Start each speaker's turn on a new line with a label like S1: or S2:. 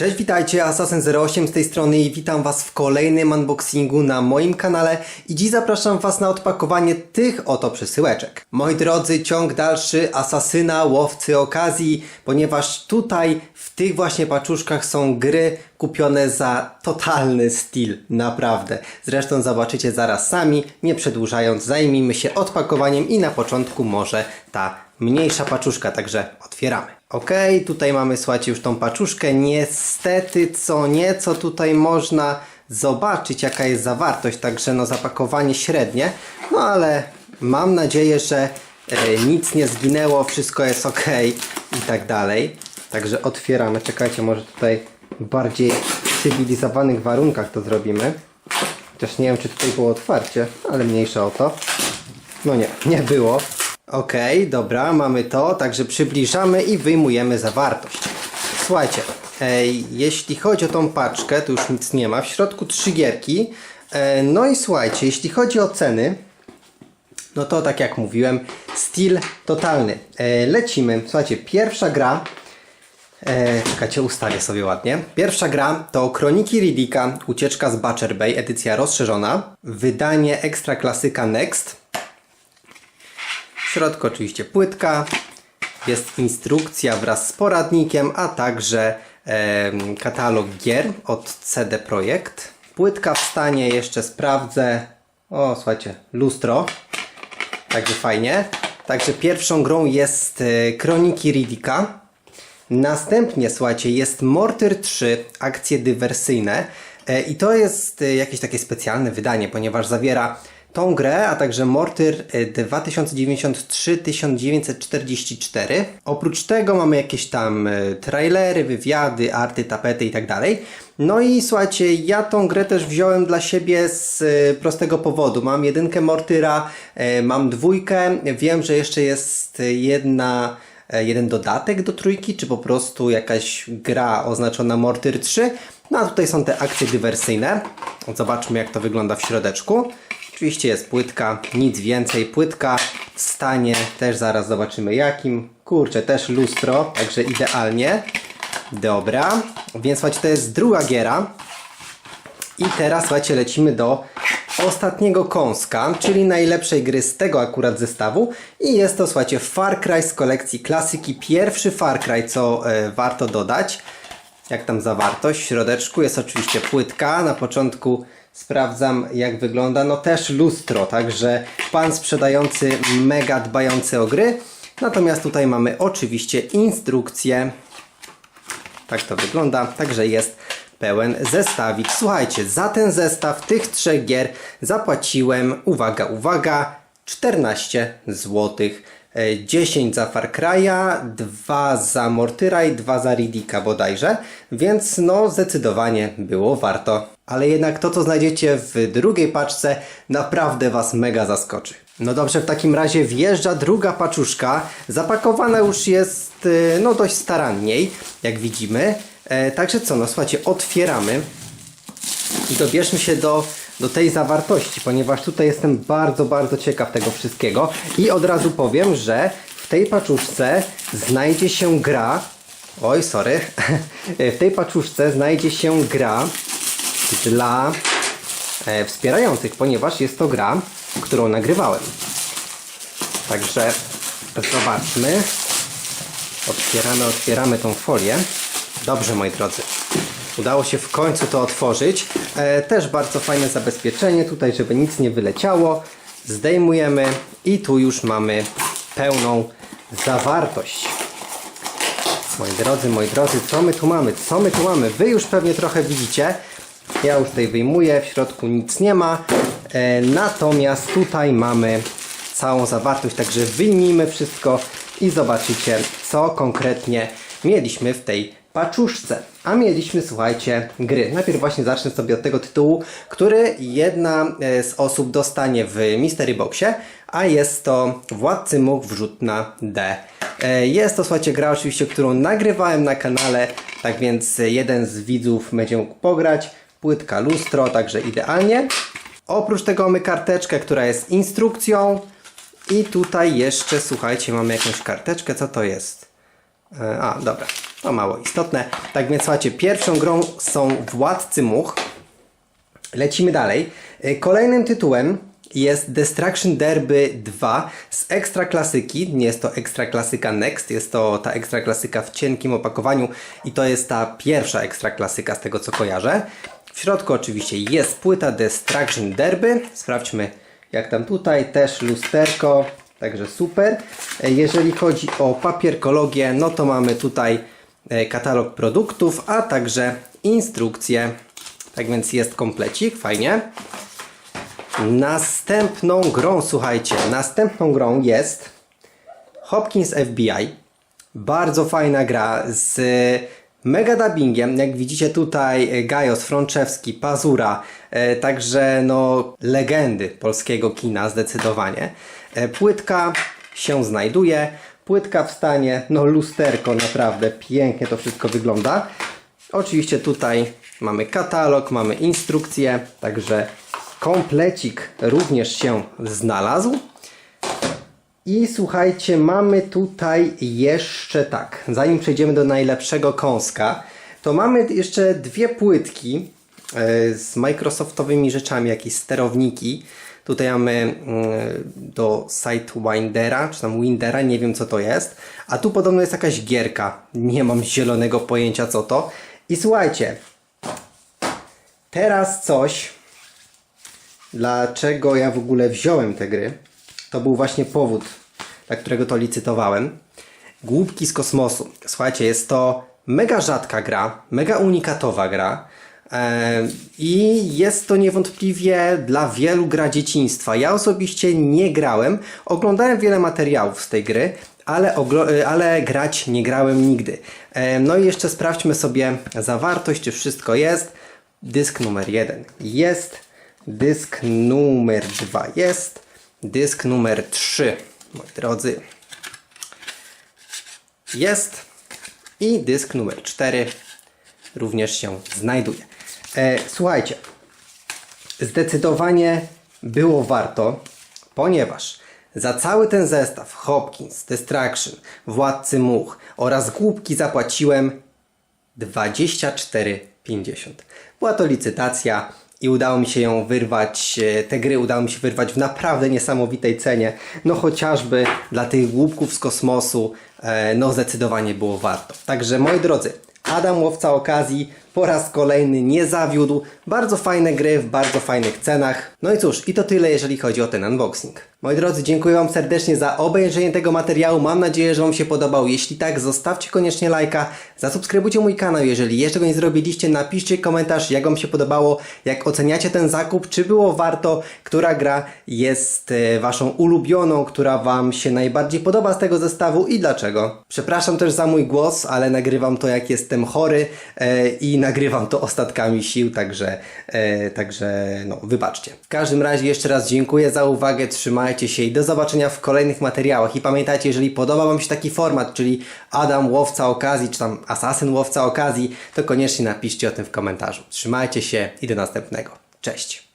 S1: Cześć, witajcie, Assassin08 z tej strony i witam Was w kolejnym unboxingu na moim kanale i dziś zapraszam Was na odpakowanie tych oto przesyłeczek. Moi drodzy, ciąg dalszy Asasyna, łowcy okazji, ponieważ tutaj w tych właśnie paczuszkach są gry kupione za totalny styl, naprawdę. Zresztą zobaczycie zaraz sami, nie przedłużając, zajmijmy się odpakowaniem i na początku może ta mniejsza paczuszka, także otwieramy. Ok, tutaj mamy, słuchajcie, już tą paczuszkę. Niestety, co nieco tutaj można zobaczyć, jaka jest zawartość, także no zapakowanie średnie, no ale mam nadzieję, że e, nic nie zginęło, wszystko jest ok i tak dalej. Także otwieramy, czekajcie, może tutaj w bardziej cywilizowanych warunkach to zrobimy. Chociaż nie wiem, czy tutaj było otwarcie, ale mniejsza o to. No nie, nie było. Okej, dobra, mamy to, także przybliżamy i wyjmujemy zawartość. Słuchajcie, ej, jeśli chodzi o tą paczkę, to już nic nie ma. W środku trzy gierki. E, no i słuchajcie, jeśli chodzi o ceny, no to tak jak mówiłem, styl totalny. E, lecimy. Słuchajcie, pierwsza gra. E, czekajcie, ustawię sobie ładnie. Pierwsza gra to Kroniki Riddicka, Ucieczka z Butcher Bay, edycja rozszerzona. Wydanie ekstra klasyka Next. W środku oczywiście płytka, jest instrukcja wraz z poradnikiem, a także em, katalog gier od CD Projekt. Płytka w stanie jeszcze sprawdzę. O, słuchajcie, lustro. Także fajnie. Także pierwszą grą jest e, Kroniki Riddicka. Następnie, słuchajcie, jest Mortyr 3, akcje dywersyjne. E, I to jest e, jakieś takie specjalne wydanie, ponieważ zawiera tą grę, a także Mortyr e, 2093-1944. Oprócz tego mamy jakieś tam e, trailery, wywiady, arty, tapety i tak dalej. No i słuchajcie, ja tą grę też wziąłem dla siebie z e, prostego powodu. Mam jedynkę Mortyra, mam dwójkę, wiem, że jeszcze jest jedna e, jeden dodatek do trójki, czy po prostu jakaś gra oznaczona Mortyr 3. No a tutaj są te akcje dywersyjne. Zobaczmy jak to wygląda w środeczku. Oczywiście jest płytka, nic więcej. Płytka w stanie, też zaraz zobaczymy jakim. Kurczę, też lustro, także idealnie. Dobra, więc słuchajcie, to jest druga giera. I teraz słuchajcie, lecimy do ostatniego kąska, czyli najlepszej gry z tego akurat zestawu. I jest to, słuchajcie, Far Cry z kolekcji klasyki. Pierwszy Far Cry, co e, warto dodać. Jak tam zawartość? W środeczku jest oczywiście płytka. Na początku sprawdzam, jak wygląda. No też lustro, także pan sprzedający mega dbający o gry. Natomiast tutaj mamy oczywiście instrukcję. Tak to wygląda, także jest pełen zestawik. Słuchajcie, za ten zestaw tych trzech gier zapłaciłem, uwaga, uwaga, 14 zł. 10 za Far Cry'a, 2 za Mortyra i 2 za Riddicka bodajże, więc no zdecydowanie było warto. Ale jednak to, co znajdziecie w drugiej paczce, naprawdę Was mega zaskoczy. No dobrze, w takim razie wjeżdża druga paczuszka. Zapakowana już jest y, no dość staranniej, jak widzimy. E, także co, no słuchajcie, otwieramy i dobierzmy się do, do tej zawartości, ponieważ tutaj jestem bardzo, bardzo ciekaw tego wszystkiego. I od razu powiem, że w tej paczuszce znajdzie się gra. Oj, sorry. W tej paczuszce znajdzie się gra dla e, wspierających, ponieważ jest to gra, którą nagrywałem. Także zobaczmy. Otwieramy, otwieramy tą folię. Dobrze, moi drodzy. Udało się w końcu to otworzyć. E, też bardzo fajne zabezpieczenie tutaj, żeby nic nie wyleciało. Zdejmujemy i tu już mamy pełną zawartość. Moi drodzy, moi drodzy, co my tu mamy? Co my tu mamy? Wy już pewnie trochę widzicie. Ja już tutaj wyjmuję, w środku nic nie ma. E, natomiast tutaj mamy całą zawartość, także wyjmijmy wszystko i zobaczycie, co konkretnie mieliśmy w tej paczuszce. A mieliśmy, słuchajcie, gry. Najpierw właśnie zacznę sobie od tego tytułu, który jedna e, z osób dostanie w Mystery Boxie, a jest to Władcy Much Wrzut na D. E, Jest to, słuchajcie, gra oczywiście, którą nagrywałem na kanale, tak więc jeden z widzów będzie mógł pograć. Płytka lustro, także idealnie. Oprócz tego mamy karteczkę, która jest instrukcją. I tutaj jeszcze, słuchajcie, mamy jakąś karteczkę. Co to jest? E, A, dobra. to mało istotne. Tak więc słuchajcie, pierwszą grą są Władcy Much. Lecimy dalej. Y, Kolejnym tytułem jest Destruction Derby 2 z ekstra klasyki. Nie jest to ekstra klasyka Next, jest to ta ekstra klasyka w cienkim opakowaniu i to jest ta pierwsza ekstra klasyka z tego co kojarzę. W środku oczywiście jest płyta Destruction Derby. Sprawdźmy jak tam tutaj też lusterko, także super. E, Jeżeli chodzi o papierkologię, no to mamy tutaj e, katalog produktów, a także instrukcje. Tak więc jest komplecik, fajnie. Następną grą, słuchajcie, następną grą jest Hopkins FBI. Bardzo fajna gra z mega dubbingiem. Jak widzicie tutaj e, Gajos, Frączewski, Pazura, e, także no legendy polskiego kina zdecydowanie. E, Płytka się znajduje. Płytka w stanie, no lusterko, naprawdę pięknie to wszystko wygląda. Oczywiście tutaj mamy katalog, mamy instrukcje, także komplecik również się znalazł. I słuchajcie, mamy tutaj jeszcze tak, zanim przejdziemy do najlepszego kąska, to mamy jeszcze dwie płytki e, z Microsoftowymi rzeczami, jakieś sterowniki. Tutaj mamy mm, do Sidewindera, czy tam Windera, nie wiem co to jest. A tu podobno jest jakaś gierka, nie mam zielonego pojęcia co to. I słuchajcie, teraz coś, dlaczego ja w ogóle wziąłem te gry, to był właśnie powód, dla którego to licytowałem. Głupki z kosmosu. Słuchajcie, jest to mega rzadka gra, mega unikatowa gra. e, I jest to niewątpliwie dla wielu gra dzieciństwa. Ja osobiście nie grałem, oglądałem wiele materiałów z tej gry, ale, e, ale grać nie grałem nigdy. E, No i jeszcze sprawdźmy sobie zawartość, czy wszystko jest. Dysk numer jeden jest, dysk numer dwa jest, dysk numer trzy, moi drodzy, jest i dysk numer 4 również się znajduje. E, słuchajcie, zdecydowanie było warto, ponieważ za cały ten zestaw Hopkins, Destruction, Władcy Much oraz Głupki zapłaciłem 24,50. Była to licytacja i udało mi się ją wyrwać, e, te gry udało mi się wyrwać w naprawdę niesamowitej cenie. No chociażby dla tych głupków z kosmosu, e, no zdecydowanie było warto. Także moi drodzy, Adam Łowca Okazji po raz kolejny nie zawiódł. Bardzo fajne gry w bardzo fajnych cenach. No i cóż, i to tyle jeżeli chodzi o ten unboxing. Moi drodzy, dziękuję Wam serdecznie za obejrzenie tego materiału. Mam nadzieję, że Wam się podobał. Jeśli tak, zostawcie koniecznie lajka, zasubskrybujcie mój kanał. Jeżeli jeszcze go nie zrobiliście, napiszcie komentarz, jak Wam się podobało, jak oceniacie ten zakup, czy było warto, która gra jest e, Waszą ulubioną, która Wam się najbardziej podoba z tego zestawu i dlaczego. Przepraszam też za mój głos, ale nagrywam to jak jestem chory e, i nagrywam to ostatkami sił, także, e, także no, wybaczcie. W każdym razie jeszcze raz dziękuję za uwagę, trzymajcie się i do zobaczenia w kolejnych materiałach. I pamiętajcie, jeżeli podoba Wam się taki format, czyli Adam Łowca Okazji, czy tam Asasyn Łowca Okazji, to koniecznie napiszcie o tym w komentarzu. Trzymajcie się i do następnego. Cześć!